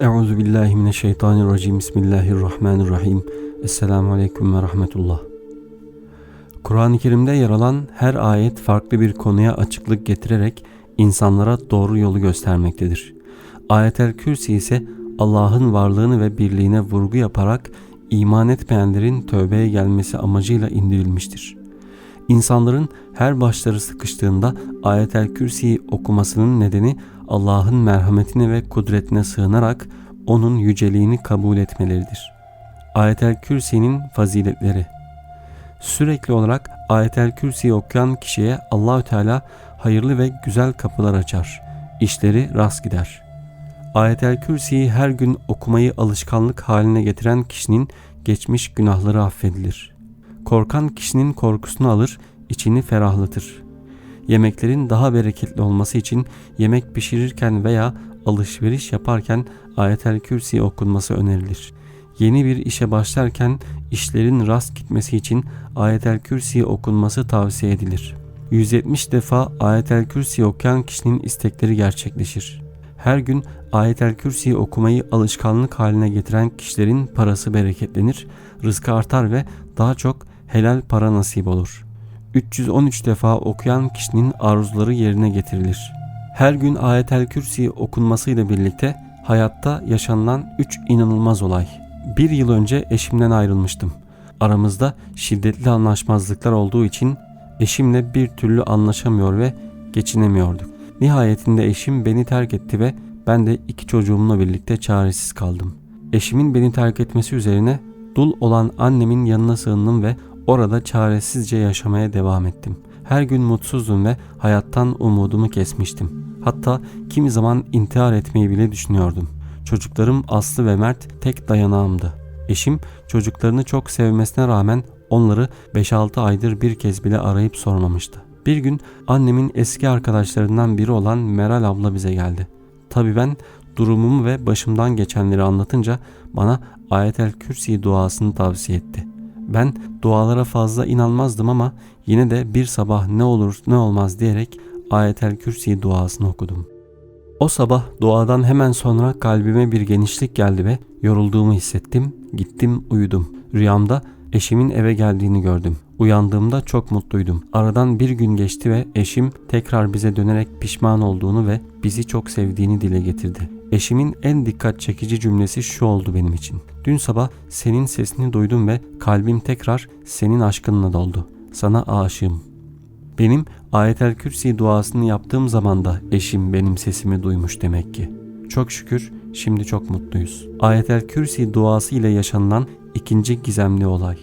Euzu billahi mineşşeytanirracim. Bismillahirrahmanirrahim. Esselamu aleyküm ve rahmetullah. Kur'an-ı Kerim'de yer alan her ayet farklı bir konuya açıklık getirerek insanlara doğru yolu göstermektedir. Ayetel Kürsi ise Allah'ın varlığını ve birliğine vurgu yaparak iman etmeyenlerin tövbeye gelmesi amacıyla indirilmiştir. İnsanların her başları sıkıştığında Ayetel Kürsi'yi okumasının nedeni Allah'ın merhametine ve kudretine sığınarak onun yüceliğini kabul etmeleridir. Ayetel Kürsi'nin faziletleri Sürekli olarak Ayetel Kürsi'yi okuyan kişiye Allahü Teala hayırlı ve güzel kapılar açar. İşleri rast gider. Ayetel Kürsi'yi her gün okumayı alışkanlık haline getiren kişinin geçmiş günahları affedilir. Korkan kişinin korkusunu alır, içini ferahlatır. Yemeklerin daha bereketli olması için yemek pişirirken veya alışveriş yaparken Ayetel Kürsi okunması önerilir. Yeni bir işe başlarken işlerin rast gitmesi için Ayetel Kürsi okunması tavsiye edilir. 170 defa Ayetel Kürsi okuyan kişinin istekleri gerçekleşir. Her gün Ayetel Kürsi okumayı alışkanlık haline getiren kişilerin parası bereketlenir, rızkı artar ve daha çok helal para nasip olur. 313 defa okuyan kişinin arzuları yerine getirilir. Her gün Ayetel Kürsi okunmasıyla birlikte hayatta yaşanılan 3 inanılmaz olay. Bir yıl önce eşimden ayrılmıştım. Aramızda şiddetli anlaşmazlıklar olduğu için eşimle bir türlü anlaşamıyor ve geçinemiyorduk. Nihayetinde eşim beni terk etti ve ben de iki çocuğumla birlikte çaresiz kaldım. Eşimin beni terk etmesi üzerine dul olan annemin yanına sığındım ve orada çaresizce yaşamaya devam ettim. Her gün mutsuzdum ve hayattan umudumu kesmiştim. Hatta kimi zaman intihar etmeyi bile düşünüyordum. Çocuklarım Aslı ve Mert tek dayanağımdı. Eşim çocuklarını çok sevmesine rağmen onları 5-6 aydır bir kez bile arayıp sormamıştı. Bir gün annemin eski arkadaşlarından biri olan Meral abla bize geldi. Tabii ben durumumu ve başımdan geçenleri anlatınca bana Ayetel Kürsi duasını tavsiye etti. Ben dualara fazla inanmazdım ama yine de bir sabah ne olur ne olmaz diyerek Ayetel Kürsi duasını okudum. O sabah duadan hemen sonra kalbime bir genişlik geldi ve yorulduğumu hissettim. Gittim uyudum. Rüyamda eşimin eve geldiğini gördüm. Uyandığımda çok mutluydum. Aradan bir gün geçti ve eşim tekrar bize dönerek pişman olduğunu ve bizi çok sevdiğini dile getirdi. Eşimin en dikkat çekici cümlesi şu oldu benim için. Dün sabah senin sesini duydum ve kalbim tekrar senin aşkınla doldu. Sana aşığım. Benim Ayetel Kürsi duasını yaptığım zaman da eşim benim sesimi duymuş demek ki. Çok şükür şimdi çok mutluyuz. Ayetel Kürsi duası ile yaşanılan ikinci gizemli olay.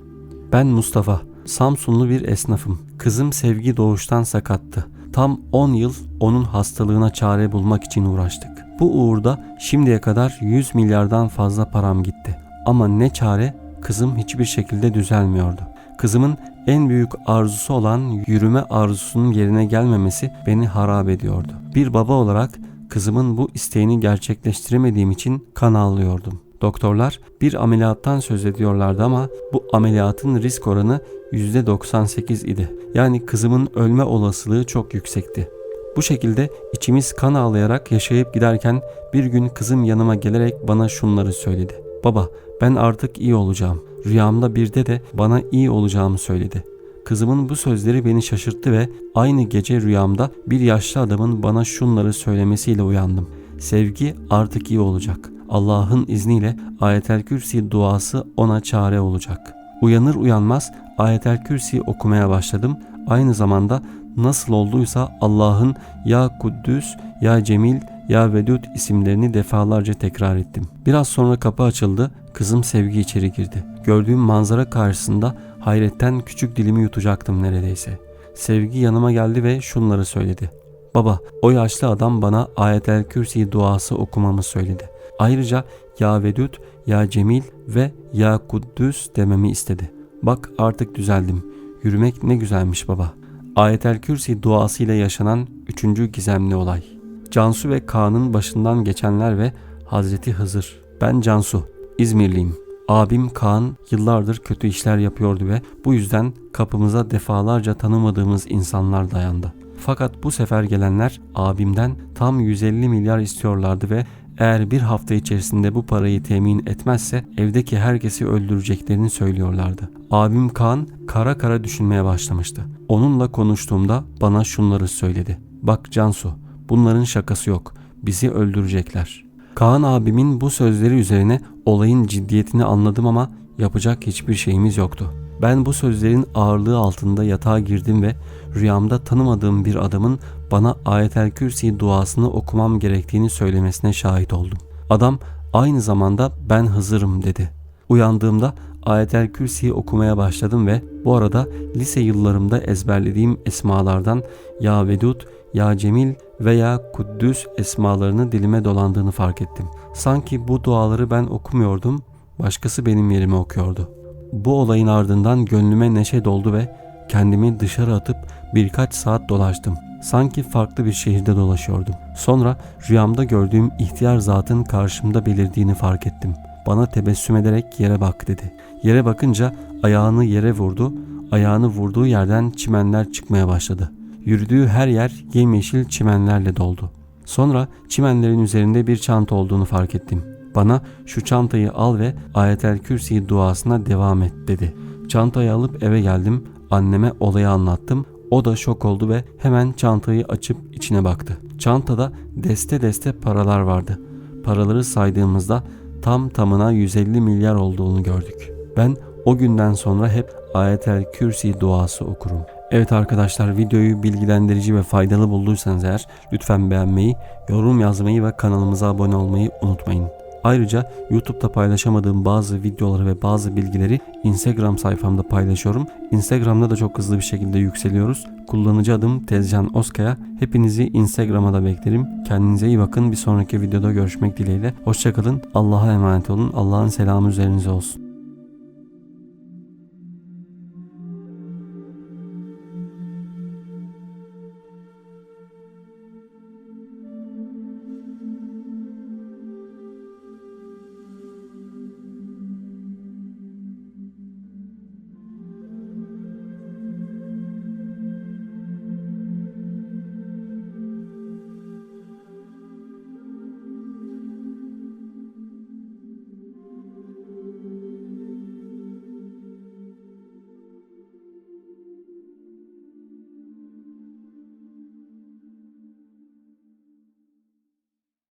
Ben Mustafa, Samsunlu bir esnafım. Kızım Sevgi doğuştan sakattı. Tam 10 yıl onun hastalığına çare bulmak için uğraştık. Bu uğurda şimdiye kadar 100 milyardan fazla param gitti. Ama ne çare kızım hiçbir şekilde düzelmiyordu. Kızımın en büyük arzusu olan yürüme arzusunun yerine gelmemesi beni harap ediyordu. Bir baba olarak kızımın bu isteğini gerçekleştiremediğim için kan ağlıyordum. Doktorlar bir ameliyattan söz ediyorlardı ama bu ameliyatın risk oranı %98 idi. Yani kızımın ölme olasılığı çok yüksekti. Bu şekilde içimiz kan ağlayarak yaşayıp giderken bir gün kızım yanıma gelerek bana şunları söyledi. Baba ben artık iyi olacağım. Rüyamda birde de bana iyi olacağımı söyledi. Kızımın bu sözleri beni şaşırttı ve aynı gece rüyamda bir yaşlı adamın bana şunları söylemesiyle uyandım. Sevgi artık iyi olacak. Allah'ın izniyle Ayetel Kürsi duası ona çare olacak. Uyanır uyanmaz Ayetel Kürsi okumaya başladım. Aynı zamanda nasıl olduysa Allah'ın ya Kuddüs, ya Cemil, ya Vedud isimlerini defalarca tekrar ettim. Biraz sonra kapı açıldı, kızım Sevgi içeri girdi. Gördüğüm manzara karşısında hayretten küçük dilimi yutacaktım neredeyse. Sevgi yanıma geldi ve şunları söyledi. Baba, o yaşlı adam bana Ayetel Kürsi duası okumamı söyledi. Ayrıca Ya Vedud, Ya Cemil ve Ya Kuddüs dememi istedi. Bak artık düzeldim. Yürümek ne güzelmiş baba. Ayetel Kürsi duasıyla yaşanan üçüncü gizemli olay. Cansu ve Kaan'ın başından geçenler ve Hazreti Hızır. Ben Cansu, İzmirliyim. Abim Kaan yıllardır kötü işler yapıyordu ve bu yüzden kapımıza defalarca tanımadığımız insanlar dayandı. Fakat bu sefer gelenler abimden tam 150 milyar istiyorlardı ve eğer bir hafta içerisinde bu parayı temin etmezse evdeki herkesi öldüreceklerini söylüyorlardı. Abim Kaan kara kara düşünmeye başlamıştı. Onunla konuştuğumda bana şunları söyledi. Bak Cansu bunların şakası yok. Bizi öldürecekler. Kaan abimin bu sözleri üzerine olayın ciddiyetini anladım ama yapacak hiçbir şeyimiz yoktu. Ben bu sözlerin ağırlığı altında yatağa girdim ve rüyamda tanımadığım bir adamın bana ayetel kürsi duasını okumam gerektiğini söylemesine şahit oldum. Adam aynı zamanda ben Hızır'ım dedi. Uyandığımda ayetel kürsiyi okumaya başladım ve bu arada lise yıllarımda ezberlediğim esmalardan Ya Vedud, Ya Cemil veya Kuddüs esmalarını dilime dolandığını fark ettim. Sanki bu duaları ben okumuyordum, başkası benim yerime okuyordu. Bu olayın ardından gönlüme neşe doldu ve kendimi dışarı atıp birkaç saat dolaştım. Sanki farklı bir şehirde dolaşıyordum. Sonra rüyamda gördüğüm ihtiyar zatın karşımda belirdiğini fark ettim. Bana tebessüm ederek yere bak dedi. Yere bakınca ayağını yere vurdu. Ayağını vurduğu yerden çimenler çıkmaya başladı. Yürüdüğü her yer yemyeşil çimenlerle doldu. Sonra çimenlerin üzerinde bir çanta olduğunu fark ettim. Bana şu çantayı al ve ayetel kürsi duasına devam et dedi. Çantayı alıp eve geldim. Anneme olayı anlattım. O da şok oldu ve hemen çantayı açıp içine baktı. Çantada deste deste paralar vardı. Paraları saydığımızda tam tamına 150 milyar olduğunu gördük. Ben o günden sonra hep ayetel kürsi duası okurum. Evet arkadaşlar videoyu bilgilendirici ve faydalı bulduysanız eğer lütfen beğenmeyi, yorum yazmayı ve kanalımıza abone olmayı unutmayın. Ayrıca YouTube'da paylaşamadığım bazı videoları ve bazı bilgileri Instagram sayfamda paylaşıyorum. Instagram'da da çok hızlı bir şekilde yükseliyoruz. Kullanıcı adım Tezcan Oskaya. Hepinizi Instagram'a da beklerim. Kendinize iyi bakın. Bir sonraki videoda görüşmek dileğiyle. Hoşçakalın. Allah'a emanet olun. Allah'ın selamı üzerinize olsun.